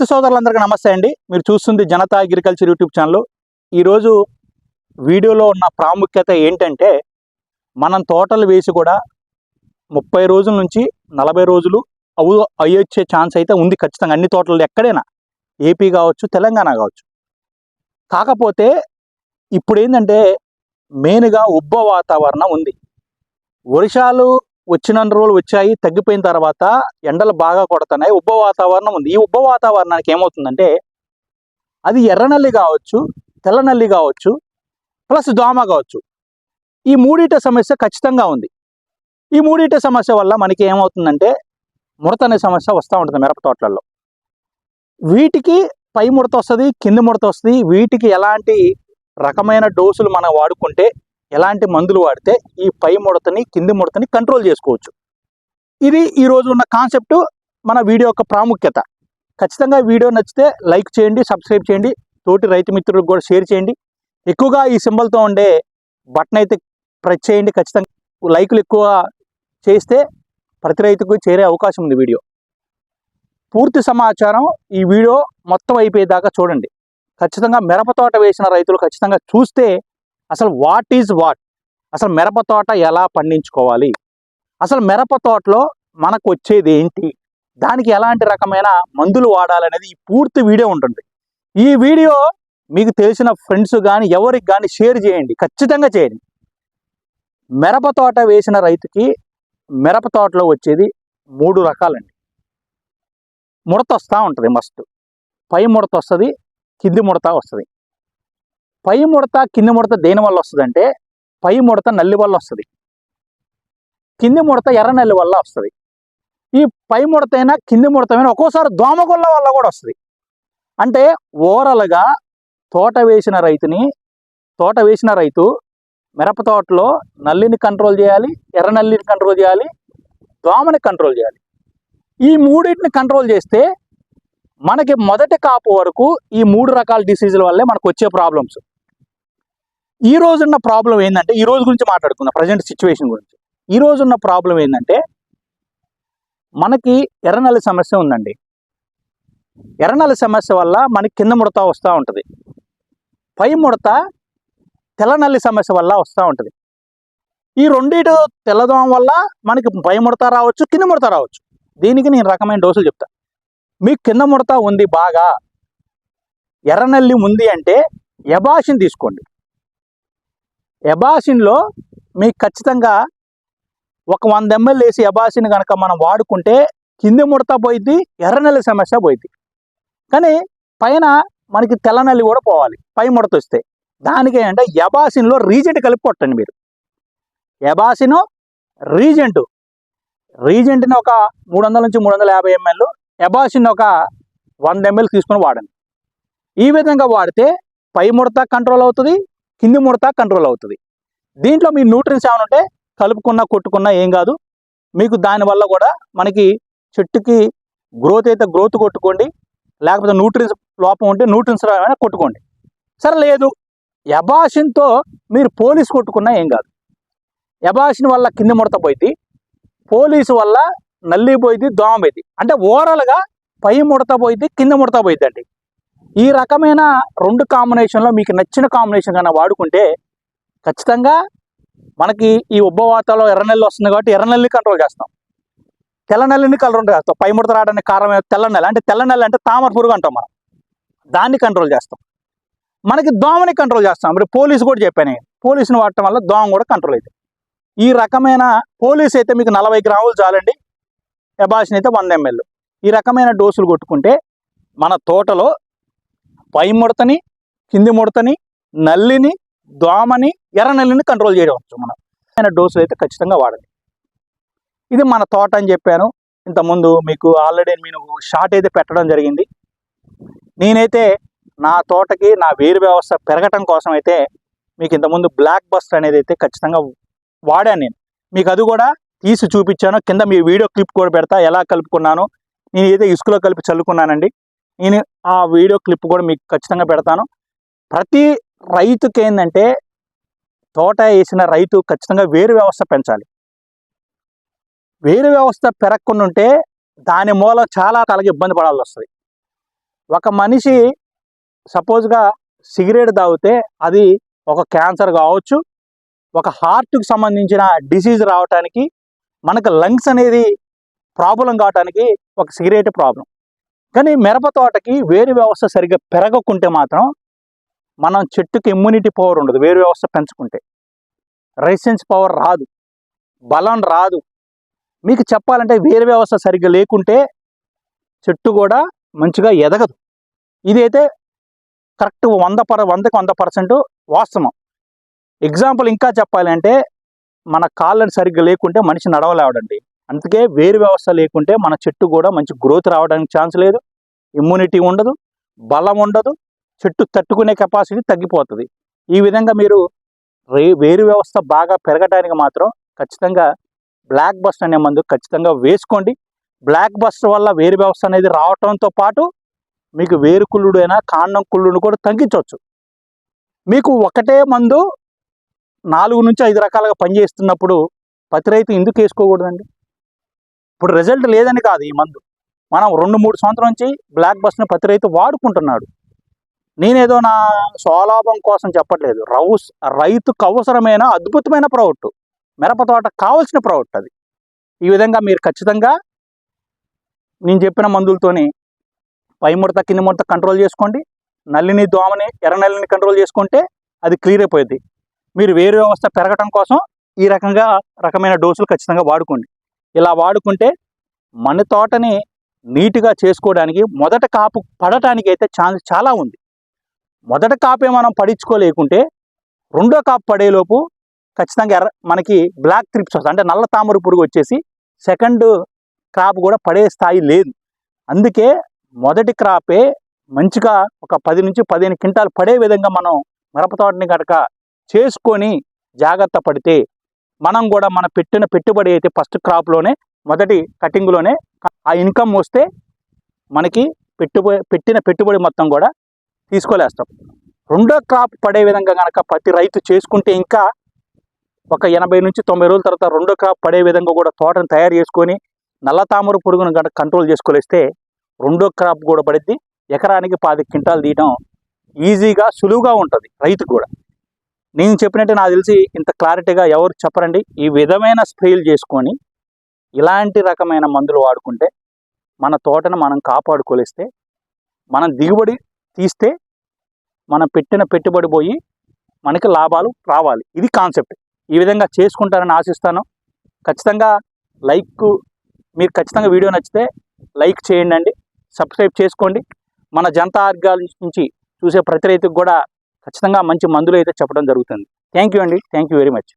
రైతు సోదరులందరికీ నమస్తే అండి. మీరు చూస్తుంది జనతా అగ్రికల్చర్ యూట్యూబ్ ఛానల్. ఈరోజు వీడియోలో ఉన్న ప్రాముఖ్యత ఏంటంటే మనం తోటలు వేసి కూడా ముప్పై రోజుల నుంచి నలభై రోజులు అవు అయ్యొచ్చే ఛాన్స్ అయితే ఉంది ఖచ్చితంగా. అన్ని తోటలు ఎక్కడైనా ఏపీ కావచ్చు తెలంగాణ కావచ్చు. కాకపోతే ఇప్పుడు ఏంటంటే మెయిన్గా ఉబ్బ వాతావరణం ఉంది. వర్షాలు వచ్చిన రోజులు వచ్చాయి తగ్గిపోయిన తర్వాత ఎండలు బాగా కొడుతున్నాయి ఉబ్బ వాతావరణం ఉంది. ఈ ఉబ్బ వాతావరణానికి ఏమవుతుందంటే అది ఎర్రనల్లి కావచ్చు తెల్లనల్లి కావచ్చు ప్లస్ దోమ కావచ్చు. ఈ మూడిట సమస్య ఖచ్చితంగా ఉంది. ఈ మూడిట సమస్య వల్ల మనకి ఏమవుతుందంటే ముడత అనే సమస్య వస్తూ ఉంటుంది మిరప తోటలలో. వీటికి పై ముడత వస్తుంది కింది ముడత వస్తుంది. వీటికి ఎలాంటి రకమైన డోసులు మనం వాడుకుంటే ఎలాంటి మందులు వాడితే ఈ పై ముడతని కింది ముడతని కంట్రోల్ చేసుకోవచ్చు. ఇది ఈరోజు ఉన్న కాన్సెప్ట్ మన వీడియో యొక్క ప్రాముఖ్యత. ఖచ్చితంగా వీడియో నచ్చితే లైక్ చేయండి సబ్స్క్రైబ్ చేయండి తోటి రైతు మిత్రులకు కూడా షేర్ చేయండి. ఎక్కువగా ఈ సింబల్తో ఉండే బటన్ అయితే ప్రెస్ చేయండి. ఖచ్చితంగా లైకులు ఎక్కువ చేస్తే ప్రతి రైతుకు చేరే అవకాశం ఉంది వీడియో. పూర్తి సమాచారం ఈ వీడియో మొత్తం అయిపోయేదాకా చూడండి. ఖచ్చితంగా మిరప తోట వేసిన రైతులు ఖచ్చితంగా చూస్తే అసలు వాట్ ఈజ్ వాట్ అసలు మిరప తోట ఎలా పండించుకోవాలి? అసలు మిరప తోటలో మనకు వచ్చేది ఏంటి? దానికి ఎలాంటి రకమైన మందులు వాడాలనేది ఈ పూర్తి వీడియో ఉంటుంది. ఈ వీడియో మీకు తెలిసిన ఫ్రెండ్స్ కానీ ఎవరికి కానీ షేర్ చేయండి. ఖచ్చితంగా చేయండి. మిరప తోట వేసిన రైతుకి మిరప తోటలో వచ్చేది మూడు రకాలండి. ముడత వస్తూ ఉంటుంది మస్ట్ పై ముడత వస్తుంది కింది ముడత వస్తుంది. పై ముడత కింది ముడత దేని వల్ల వస్తుందంటే పై ముడత నల్లి వల్ల వస్తుంది. కింది ముడత ఎర్ర నల్లి వల్ల వస్తుంది. ఈ పై ముడత అయినా కింది ముడత అయినా ఒక్కోసారి దోమగొల్ల వల్ల కూడా వస్తుంది. అంటే ఓవరాల్గా తోట వేసిన రైతుని తోట వేసిన రైతు మిరప తోటలో నల్లిని కంట్రోల్ చేయాలి ఎర్ర నల్లిని కంట్రోల్ చేయాలి దోమని కంట్రోల్ చేయాలి. ఈ మూడింటిని కంట్రోల్ చేస్తే మనకి మొదటి కాపు వరకు ఈ మూడు రకాల డిసీజుల వల్లే మనకు వచ్చే ప్రాబ్లమ్స్. ఈ రోజున్న ప్రాబ్లం ఏంటంటే ఈ రోజు గురించి మాట్లాడుకుందాం ప్రజెంట్ సిచ్యువేషన్ గురించి. ఈ రోజున్న ప్రాబ్లం ఏంటంటే మనకి ఎర్రనల్లి సమస్య ఉందండి. ఎర్రనల్లి సమస్య వల్ల మనకి కింద ముడత వస్తూ ఉంటుంది. పై ముడత తెల్లనల్లి సమస్య వల్ల వస్తూ ఉంటుంది. ఈ రెండిటి తెల్లదోమ వల్ల మనకి పై ముడత రావచ్చు కింద ముడత రావచ్చు. దీనికి నేను రకమైన డోసులు చెప్తా. మీకు కింద ముడత ఉంది బాగా. ఎర్రనల్లి ఉంది అంటే ఎబాషన్ తీసుకోండి. ఎబాసిన్లో మీకు ఖచ్చితంగా ఒక వంద ఎంఎల్ వేసి ఎబాసిన్ కనుక మనం వాడుకుంటే కింది ముడత పోయిద్ది ఎర్రనల్లి సమస్య పోయిద్ది. కానీ పైన మనకి తెల్లనల్లి కూడా పోవాలి పై ముడత వస్తే. దానికి ఏంటంటే ఎబాసిన్లో రీజెంట్ కలిపి కొట్టండి మీరు. ఎబాసిన్ రీజెంటు రీజెంట్ని ఒక మూడు వందల నుంచి మూడు వందల యాభై ఎంఎల్ ఎబాసిన్ ఒక వంద ఎంఎల్ తీసుకొని వాడండి. ఈ విధంగా వాడితే పై ముడత కంట్రోల్ అవుతుంది కింది ముడత కంట్రోల్ అవుతుంది. దీంట్లో మీ న్యూట్రియన్స్ ఏమైనా ఉంటే కలుపుకున్నా కొట్టుకున్నా ఏం కాదు. మీకు దానివల్ల కూడా మనకి చెట్టుకి గ్రోత్ అయితే గ్రోత్ కొట్టుకోండి. లేకపోతే న్యూట్రియన్స్ లోపం ఉంటే న్యూట్రియన్స్ ఏమైనా కొట్టుకోండి. సరే లేదు. ఎబాషన్తో మీరు పోలీస్ కొట్టుకున్నా ఏం కాదు. ఎబాషన్ వల్ల కింది ముడత పోయింది. పోలీసు వల్ల నల్లి పోయింది దోమ పోయింది. అంటే ఓవరాల్గా పై ముడత పోయింది కింద ముడత పోయింది అండి ఈ రకమైన రెండు కాంబినేషన్లో మీకు నచ్చిన కాంబినేషన్ కన్నా వాడుకుంటే ఖచ్చితంగా మనకి ఈ ఉబ్బవాతలో ఎర్రనెల్లి వస్తుంది కాబట్టి ఎర్రనెల్లి కంట్రోల్ చేస్తాం. తెల్లనెల్లిని కంట్రోల్ చేస్తాం పై ముడత రావడానికి కారణం తెల్లనెల్లి అంటే తెల్లనెల్లి అంటే తామర పురుగు అంటాం మనం. దాన్ని కంట్రోల్ చేస్తాం. మనకి దోమని కంట్రోల్ చేస్తాం. ఇప్పుడు పోలీసు కూడా చెప్పాను. నేను. పోలీసుని వాడటం వల్ల దోమ కూడా కంట్రోల్ అవుతుంది ఈ రకమైన పోలీస్ అయితే మీకు నలభై గ్రాములు చాలండి. ఎబాషన్ అయితే వంద ఎంఎల్. ఈ రకమైన డోసులు కొట్టుకుంటే మన తోటలో పై ముడతని కింది ముడతని నల్లిని దోమని ఎర్ర నల్లిని కంట్రోల్ చేయవచ్చు మనం. అయిన డోసులు అయితే ఖచ్చితంగా వాడండి. ఇది మన తోట అని చెప్పాను. ఇంతకుముందు మీకు ఆల్రెడీ నేను షార్ట్ అయితే పెట్టడం జరిగింది. నేనైతే నా తోటకి నా వేరు వ్యవస్థ పెరగటం కోసం అయితే మీకు ఇంతకుముందు బ్లాక్ బస్టర్ అనేది అయితే ఖచ్చితంగా వాడాను నేను. మీకు అది కూడా తీసి చూపించాను. కింద మీ వీడియో క్లిప్ కూడా పెడతా. ఎలా కలుపుకున్నాను నేను అయితే ఇసుకలో కలిపి చల్లుకున్నానండి. నేను ఆ వీడియో క్లిప్ కూడా మీకు ఖచ్చితంగా పెడతాను. ప్రతి రైతుకి ఏంటంటే తోట వేసిన రైతు ఖచ్చితంగా వేరు వ్యవస్థ పెంచాలి. వేరు వ్యవస్థ పెరగకుండా ఉంటే దాని మూలం చాలా కాలకి ఇబ్బంది పడాల్సి వస్తుంది. ఒక మనిషి సపోజ్గా సిగరెట్ తాగితే అది ఒక క్యాన్సర్ కావచ్చు ఒక హార్ట్కి సంబంధించిన డిసీజ్ రావటానికి మనకు లంగ్స్ అనేది ప్రాబ్లం కావటానికి ఒక సిగరెట్ ప్రాబ్లం. కానీ మిరప తోటకి వేరు వ్యవస్థ సరిగ్గా పెరగకుంటే మాత్రం మనం చెట్టుకి ఇమ్యూనిటీ పవర్ ఉండదు వేరు వ్యవస్థ పెంచుకుంటే. రెసిస్టెన్స్ పవర్ రాదు బలం రాదు. మీకు చెప్పాలంటే వేరు వ్యవస్థ సరిగ్గా లేకుంటే చెట్టు కూడా మంచిగా ఎదగదు. ఇదైతే కరెక్ట్ వంద పర్ వందకి వంద పర్సెంట్ వాస్తవం. ఎగ్జాంపుల్ ఇంకా చెప్పాలంటే మన కాళ్ళని సరిగ్గా లేకుంటే మనిషి నడవలేవడండి. అందుకే వేరు వ్యవస్థ లేకుంటే మన చెట్టు కూడా మంచి గ్రోత్ రావడానికి ఛాన్స్ లేదు. ఇమ్యూనిటీ ఉండదు బలం ఉండదు చెట్టు తట్టుకునే కెపాసిటీ తగ్గిపోతుంది. ఈ విధంగా మీరు వేరు వ్యవస్థ బాగా పెరగడానికి మాత్రం ఖచ్చితంగా బ్లాక్ బస్ట్ అనే మందు ఖచ్చితంగా వేసుకోండి. బ్లాక్ బస్ట్ వల్ల వేరు వ్యవస్థ అనేది రావటంతో పాటు మీకు వేరు కుళ్ళుడైనా కాండం కుళ్ళుడు కూడా తగ్గించవచ్చు. మీకు ఒకటే మందు నాలుగు నుంచి ఐదు రకాలుగా పనిచేస్తున్నప్పుడు పత్తి రైతు ఎందుకు వేసుకోకూడదండి? ఇప్పుడు రిజల్ట్ లేదని కాదు ఈ మందు. మనం రెండు మూడు సంవత్సరం నుంచి బ్లాక్ బస్ట్ని పత్తి రైతు వాడుకుంటున్నాడు. నేనేదో నా స్వలాభం కోసం చెప్పట్లేదు. రౌస్ రైతుకు అవసరమైన అద్భుతమైన ప్రోడక్ట్ మిరప తోట కావాల్సిన ప్రోడక్ట్ అది. ఈ విధంగా మీరు ఖచ్చితంగా నేను చెప్పిన మందులతోని పై ముడత కింది ముడత కంట్రోల్ చేసుకోండి. నల్లిని దోమని ఎర్ర నల్లిని కంట్రోల్ చేసుకుంటే అది క్లియర్ అయిపోయింది. మీరు వేరు వ్యవస్థ పెరగటం కోసం ఈ రకంగా రకమైన డోసులు ఖచ్చితంగా వాడుకోండి. ఇలా వాడుకుంటే మన తోటని నీట్గా చేసుకోవడానికి మొదట కాపు పడటానికి అయితే ఛాన్స్ చాలా ఉంది. మొదట కాపే మనం పడించుకోలేకుంటే రెండో కాపు పడేలోపు ఖచ్చితంగా ఎర్ర మనకి బ్లాక్ త్రిప్స్ వస్తుంది అంటే నల్ల తామర పురుగు వచ్చేసి సెకండ్ క్రాప్ కూడా పడే స్థాయి లేదు. అందుకే మొదటి క్రాపే మంచిగా ఒక పది నుంచి పదిహేను క్వింటాలు పడే విధంగా మనం మిరప తోటని కనుక చేసుకొని జాగ్రత్త పడితే మనం కూడా మన పెట్టిన పెట్టుబడి అయితే ఫస్ట్ క్రాప్లోనే మొదటి కటింగ్లోనే ఆ ఇన్కమ్ వస్తే మనకి పెట్టుబడి పెట్టిన పెట్టుబడి మొత్తం కూడా తీసుకోలేస్తాం. రెండో క్రాప్ పడే విధంగా కనుక ప్రతి రైతు చేసుకుంటే ఇంకా ఒక ఎనభై నుంచి తొంభై రోజుల తర్వాత రెండో క్రాప్ పడే విధంగా కూడా తోటను తయారు చేసుకొని నల్ల తామర పురుగును కనుక కంట్రోల్ చేసుకోలేస్తే రెండో క్రాప్ కూడా పడిద్ది. ఎకరానికి పాతి క్వింటాలు తీయడం ఈజీగా సులువుగా ఉంటుంది రైతు కూడా. నేను చెప్పినట్టు నాకు తెలిసి ఇంత క్లారిటీగా ఎవరు చెప్పరండి. ఈ విధమైన స్ప్రేలు చేసుకొని ఇలాంటి రకమైన మందులు వాడుకుంటే మన తోటను మనం కాపాడుకోలేస్తే మనం దిగుబడి తీస్తే మనం పెట్టిన పెట్టుబడి పోయి మనకి లాభాలు రావాలి. ఇది కాన్సెప్ట్. ఈ విధంగా చేసుకుంటారని ఆశిస్తాను. ఖచ్చితంగా లైక్ మీరు ఖచ్చితంగా వీడియో నచ్చితే లైక్ చేయండి సబ్స్క్రైబ్ చేసుకోండి. మన జనతా ఆర్గాల నుంచి చూసే ప్రతి రైతుకు కూడా ఖచ్చితంగా మంచి మందులు అయితే చెప్పడం జరుగుతుంది. థ్యాంక్ యూ అండి. Thank you very much.